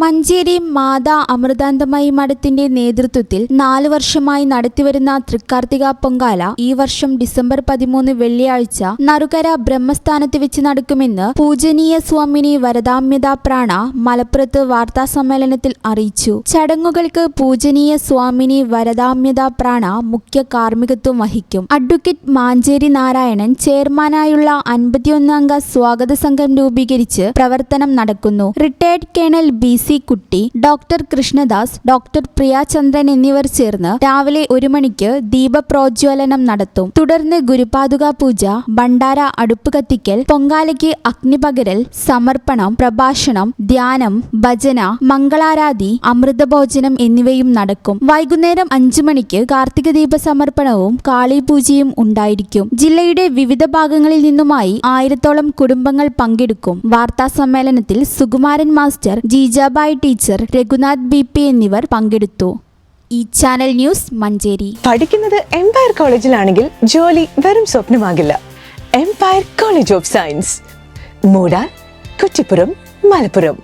മഞ്ചേരി മാതാ അമൃതാന്തമയി മഠത്തിന്റെ നേതൃത്വത്തിൽ നാല് വർഷമായി നടത്തിവരുന്ന തൃക്കാർത്തിക പൊങ്കാല ഈ വർഷം ഡിസംബർ പതിമൂന്ന് വെള്ളിയാഴ്ച നറുകര ബ്രഹ്മസ്ഥാനത്ത് വെച്ച് നടക്കുമെന്ന് പൂജനീയ സ്വാമിനി വരദാമ്യത പ്രാണ മലപ്പുറത്ത് വാർത്താ സമ്മേളനത്തിൽ അറിയിച്ചു. ചടങ്ങുകൾക്ക് പൂജനീയ സ്വാമിനി വരദാമ്യത പ്രാണ മുഖ്യ കാർമ്മികത്വം വഹിക്കും. അഡ്വക്കേറ്റ് മാഞ്ചേരി നാരായണൻ ചെയർമാനായുള്ള അൻപത്തിയൊന്നംഗ സ്വാഗത സംഘം രൂപീകരിച്ച് പ്രവർത്തനം നടക്കുന്നു. Retired colonel B C Kutty doctor Krishnadas doctor Priyachandran എന്നിവർ ചേർന്ന് രാവിലെ ഒരു മണിക്ക് ദീപപ്രോജ്വലനം നടത്തും. തുടർന്ന് ഗുരുപാതുക പൂജ ഭണ്ഡാര അടുപ്പ് കത്തിക്കൽ പൊങ്കാലയ്ക്ക് അഗ്നിപകരൽ സമർപ്പണം പ്രഭാഷണം ധ്യാനം ഭജന മംഗളാരാധി അമൃതഭോജനം എന്നിവയും നടക്കും. വൈകുന്നേരം അഞ്ചു മണിക്ക് കാർത്തിക ദീപ സമർപ്പണവും കാളിപൂജയും ഉണ്ടായിരിക്കും. ജില്ലയുടെ വിവിധ ഭാഗങ്ങളിൽ നിന്നുമായി ആയിരത്തോളം കുടുംബങ്ങൾ പങ്കെടുക്കും. വാർത്താ സമ്മേളനത്തിൽ Sukumaran master Jijabai teacher Raghunath B P എന്നിവർ പങ്കെടുത്തു. ഈ ചാനൽ ന്യൂസ് മഞ്ചേരി. പഠിക്കുന്നത് എംപയർ കോളേജിലാണെങ്കിൽ ജോലി വെറും സ്വപ്നമാകില്ല. എംപയർ കോളേജ് ഓഫ് സയൻസ് മൂടാൻ കുറ്റിപ്പുറം മലപ്പുറം.